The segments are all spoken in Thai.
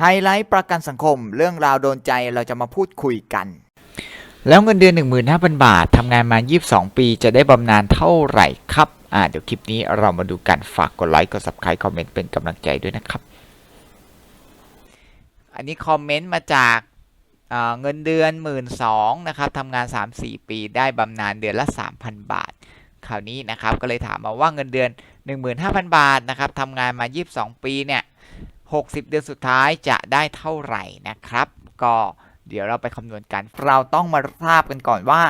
ไฮไลท์ประกันสังคม เรื่องราวโดนใจเราจะมาพูดคุยกัน แล้วเงินเดือน 15,000 บาททำงานมา 22 ปี จะได้บำนาญเท่าไหร่ครับอ่าเดี๋ยวคลิปนี้เรามาดูกันฝากกดไลค์กด subscribe คอมเมนต์เป็นกำลังใจด้วยนะครับ อันนี้คอมเมนต์มาจากเอ่อเงินเดือน1 2ื่นนะครับทำงาน 3-4 ปีได้บำนาญเดือนละ 3,000 บาท คราวนี้นะครับก็เลยถามมาว่าเงินเดือน 15,000 บาทนะครับทำงานมา 22 ปีเนี่ย 60 เดือนสุดท้ายจะได้เท่าไหร่นะครับ ก็เดี๋ยวเราไปคำนวณกัน เราต้องมาทราบกันก่อนว่า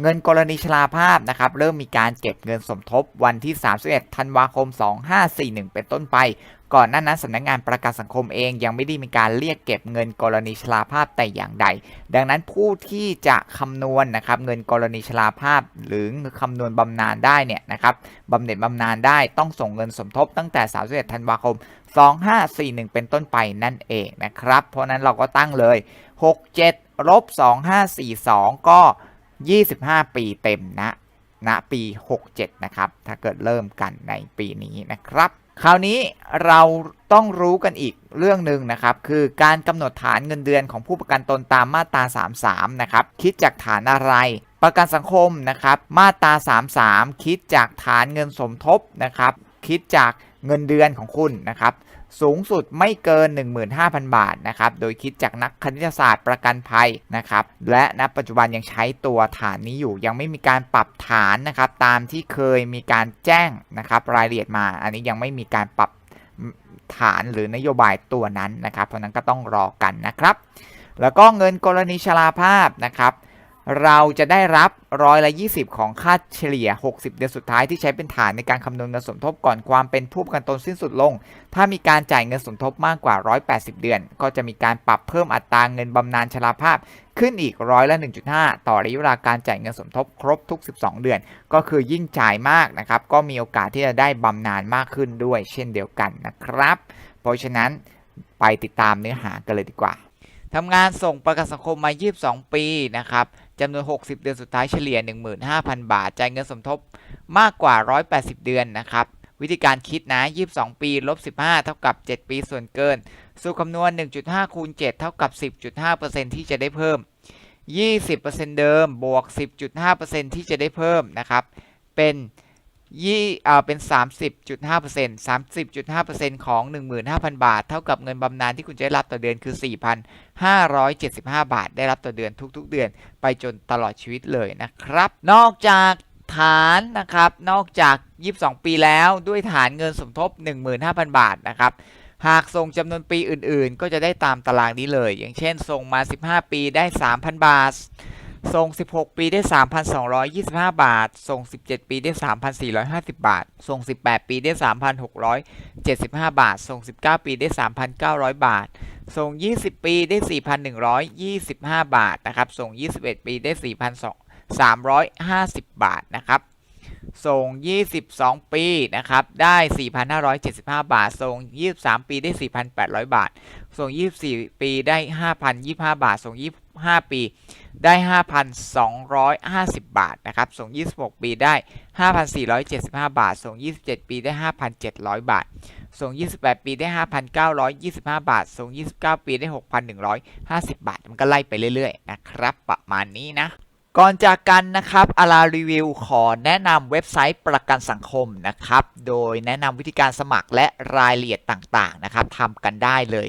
เงินกรณีชราภาพนะครับ เริ่มมีการเก็บเงินสมทบวันที่ 31 ธันวาคม 2541 เป็นต้นไป ก่อนหน้านั้นสำนักงานประกันสังคมเองยังไม่ได้มีการเรียกเก็บเงินกรณีชราภาพแต่อย่างใด ดังนั้นผู้ที่จะคำนวณนะครับเงินกรณีชราภาพ หรือคำนวณบำนาญได้เนี่ยนะครับบำเหน็จบำนาญได้ต้องส่งเงินสมทบตั้งแต่31ธันวาคม 2541 เป็นต้นไปนั่นเองนะครับ เพราะนั้นเราก็ตั้งเลย 67ลบ2542 ก็ 25 ปีเต็มนะณปี 67 นะครับ ถ้าเกิดเริ่มกันในปีนี้นะครับ คราวนี้เราต้องรู้กันอีกเรื่องหนึ่งนะครับ คือการกำหนดฐานเงินเดือนของผู้ประกันตนตามมาตรา 33 นะครับ คิดจากฐานอะไร ประกันสังคมนะครับ มาตรา 33 คิดจากฐานเงินสมทบนะครับ คิดจากเงินเดือนของคุณนะครับ สูงสุดไม่เกิน 15,000 บาทนะครับ โดยคิดจากนักคณิตศาสตร์ประกันภัยนะครับ และณปัจจุบันยังใช้ตัวฐานนี้อยู่ ยังไม่มีการปรับฐานนะครับ ตามที่เคยมีการแจ้งนะครับรายละเอียดมา อันนี้ยังไม่มีการปรับฐานหรือนโยบายตัวนั้นนะครับ เพราะนั้นก็ต้องรอกันนะครับ แล้วก็เงินกรณีชราภาพนะครับ เราจะได้รับร้อยละ 20 ของค่าเฉลี่ย 60 เดือนสุดท้ายที่ใช้เป็นฐานในการคำนวณเงินสมทบก่อนความเป็นผู้ประกันตนสิ้นสุดลง ถ้ามีการจ่ายเงินสมทบมากกว่า 180 เดือน ก็จะมีการปรับเพิ่มอัตราเงินบำนาญชราภาพ ขึ้นอีกร้อยละ 1.5 ต่อระยะเวลาการจ่ายเงินสมทบครบทุก 12 เดือน ก็คือยิ่งจ่ายมากนะครับ ก็มีโอกาสที่จะได้บำนาญมากขึ้นด้วย เช่นเดียวกันนะครับ เพราะฉะนั้นไปติดตามเนื้อหากันเลยดีกว่าทำงานส่งประกันสังคมมา 22 ปีนะครับ จำนวน 60 เดือนสุดท้ายเฉลี่ย 15,000 บาท จ่ายเงินสมทบมากกว่า 180 เดือนนะครับ วิธีการคิดนะ 22 ปีลบ15 เท่ากับ 7 ปีส่วนเกิน สูตรคำนวณ 1.5 คูณ 7 เท่ากับ 10.5%ที่จะได้เพิ่ม 20%เดิมบวก 10.5%ที่จะได้เพิ่มนะครับ เป็น ยี่เอ่อเป็น 30.5% 30.5%ของ 15,000 บาท เท่ากับเงินบำนาญที่คุณจะได้รับต่อเดือนคือ 4,575 บาท ได้รับต่อเดือนทุกๆ เดือน ไปจนตลอดชีวิตเลยนะครับ นอกจากฐานนะครับ นอกจาก 22 ปีแล้วด้วยฐานเงินสมทบ 15,000 บาทนะครับหากส่งจำนวนปีอื่นๆ ก็จะได้ตามตารางนี้เลย อย่างเช่นส่งมา 15 ปีได้ 3,000 บาท ส่ง 16 ปีได้ 3,225 บาท ส่ง 17 ปีได้ 3,450 บาท ส่ง 18 ปีได้ 3,675 บาท ส่ง 19 ปีได้ 3,900 บาท ส่ง 20 ปีได้ 4,125 บาท นะครับ ส่ง 21 ปีได้ 4,350 บาท นะครับ ส่ง 22 ปี นะครับ ได้ 4,575 บาท ส่ง 23 ปีได้ 4,800 บาท ส่ง 24 ปีได้ 5,025 บาท ส่ง 25 ปี ได้ 5,250 บาทนะครับ ส่ง 26 ปีได้ 5,475 บาท ส่ง 27 ปีได้ 5,700 บาท ส่ง 28 ปีได้ 5,925 บาท ส่ง 29 ปีได้ 6,150 บาท มันก็ไล่ไปเรื่อยๆ นะครับ ประมาณนี้นะ ก่อนจากกันนะครับอารารีวิวขอแนะนำเว็บไซต์ประกันสังคมนะครับ โดยแนะนำวิธีการสมัครและรายละเอียดต่างๆ นะครับทำกันได้เลย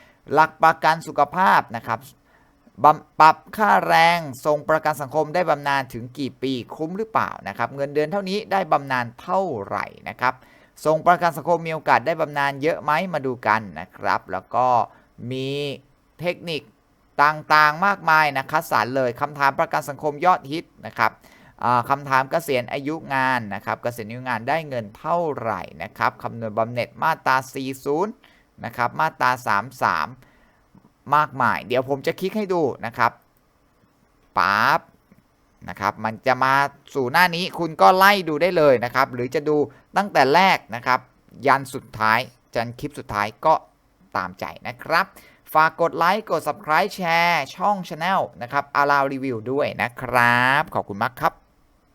หลักประกันสุขภาพนะครับบปรับค่าแรงทรงประกันสังคมได้บำนาญถึงกี่ปีคุ้มหรือเปล่านะครับ เงินเดือนเท่านี้ได้บำนาญเท่าไหร่นะครับส่งประกันสังคมมีโอกาสได้บำนาญเยอะไหมมาดูกันนะครับ แล้วก็มีเทคนิคต่างๆมากมายนะคัดสรรเลยคำถามประกันสังคมยอดฮิตนะครับคำถามเกษียณอายุงานนะครับเกษียณอายุงานได้เงินเท่าไหร่นะครับคำนวณบำเหน็จมาตรา 40 นะครับ มาตรา 33 มากมาย เดี๋ยวผมจะคลิกให้ดูนะครับปั๊บนะครับ มันจะมาสู่หน้านี้คุณก็ไล่ดูได้เลยนะครับ หรือจะดูตั้งแต่แรกนะครับ ยันสุดท้ายจนคลิปสุดท้ายก็ตามใจนะครับ ฝากกดไลค์ กด subscribe แชร์ ช่อง Channel นะครับอารารีวิวด้วยนะครับ ขอบคุณมากครับ